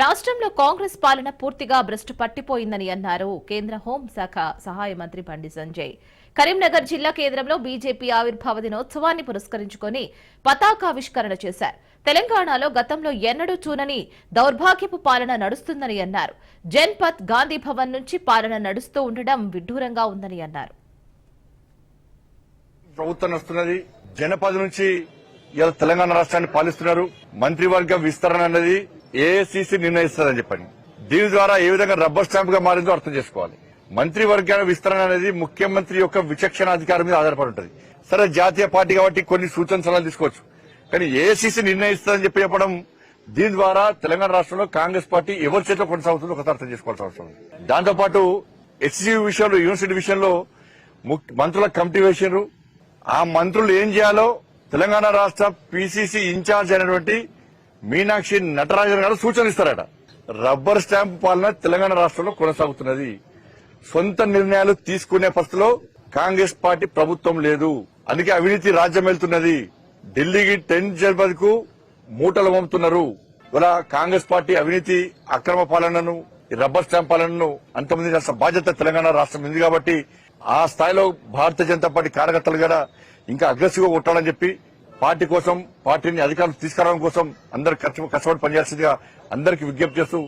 రాష్ట్రంలో కాంగ్రెస్ పాలన పూర్తిగా భ్రష్టు పట్టిపోయిందని అన్నారు. కేంద్ర హోంశాఖ సహాయ మంత్రి బండి సంజయ్. కరీంనగర్ జిల్లా కేంద్రంలో బీజేపీ ఆవిర్భావ దినోత్సవాన్ని పురస్కరించుకుని పతాకావిష్కరణ చేశారు. తెలంగాణలో గతంలో ఎన్నడూ చూనని దౌర్భాగ్యపు పాలన నడుస్తుందని అన్నారు. జన్పత్ గాంధీ భవన్ నుంచి పాలన నడుస్తూ ఉండడం విడ్డూరంగా ఉందని అన్నారు. ప్రభుత్వం జనపద నుంచి తెలంగాణ రాష్ట్రాన్ని పాలిస్తున్నారు. మంత్రివర్గ విస్తరణ అనేది ఏఐసిసి నిర్ణయిస్తుందని చెప్పండి. దీని ద్వారా ఏ విధంగా రబ్బర్ స్టాంప్గా మారిందో అర్థం చేసుకోవాలి. మంత్రివర్గ విస్తరణ అనేది ముఖ్యమంత్రి యొక్క విచక్షణ అధికారం మీద ఆధారపడి ఉంటుంది సరే జాతీయ పార్టీ కాబట్టి కొన్ని సూచన సలహాలు తీసుకోవచ్చు. కానీ ఏసీసీ నిర్ణయిస్తుందని చెప్పి చెప్పడం దీని ద్వారా తెలంగాణ రాష్ట్రంలో కాంగ్రెస్ పార్టీ ఎవరి చేతిలో కొనసాగుతుందో ఒకసారి అర్థం చేసుకోవాల్సిన అవసరం ఉంది. దాంతోపాటు హెచ్సి విషయంలో యూనివర్సిటీ విషయంలో ముఖ్య- మంత్రుల కమిటీ వేసారు ఆ మంత్రులు ఏం చేయాలో తెలంగాణ రాష్ట్ర పీసీసీ ఇన్ఛార్జ్ అయినటువంటి మీనాక్షి నటరాజన్ గారు సూచనలు ఇస్తారట రబ్బర్ స్టాంప్ పాలన తెలంగాణ రాష్ట్రంలో కొనసాగుతున్నది. సొంత నిర్ణయాలు తీసుకునే పరిస్థితిలో కాంగ్రెస్ పార్టీ ప్రభుత్వం లేదు. అందుకే అవినీతి రాజ్యం వెళ్తున్నది. ఢిల్లీకి టెన్ జనవరి కు మూటలు పంపుతున్నారు. ఇలా కాంగ్రెస్ పార్టీ అవినీతి అక్రమ పాలనను రబ్బర్ స్టాంప్ పాలనను అంతమంది బాధ్యత తెలంగాణ రాష్ట్రం ఉంది కాబట్టి ఆ స్థాయిలో భారతీయ జనతా పార్టీ కార్యకర్తలు కూడా ఇంకా అగ్రెసివ్గా కొట్టాలని చెప్పి పార్టీ కోసం పార్టీని అధికారం తీసుకురావడం కోసం అందరు కష్టపడి పనిచేస్తుందిగా అందరికి విజ్ఞప్తి చేస్తూ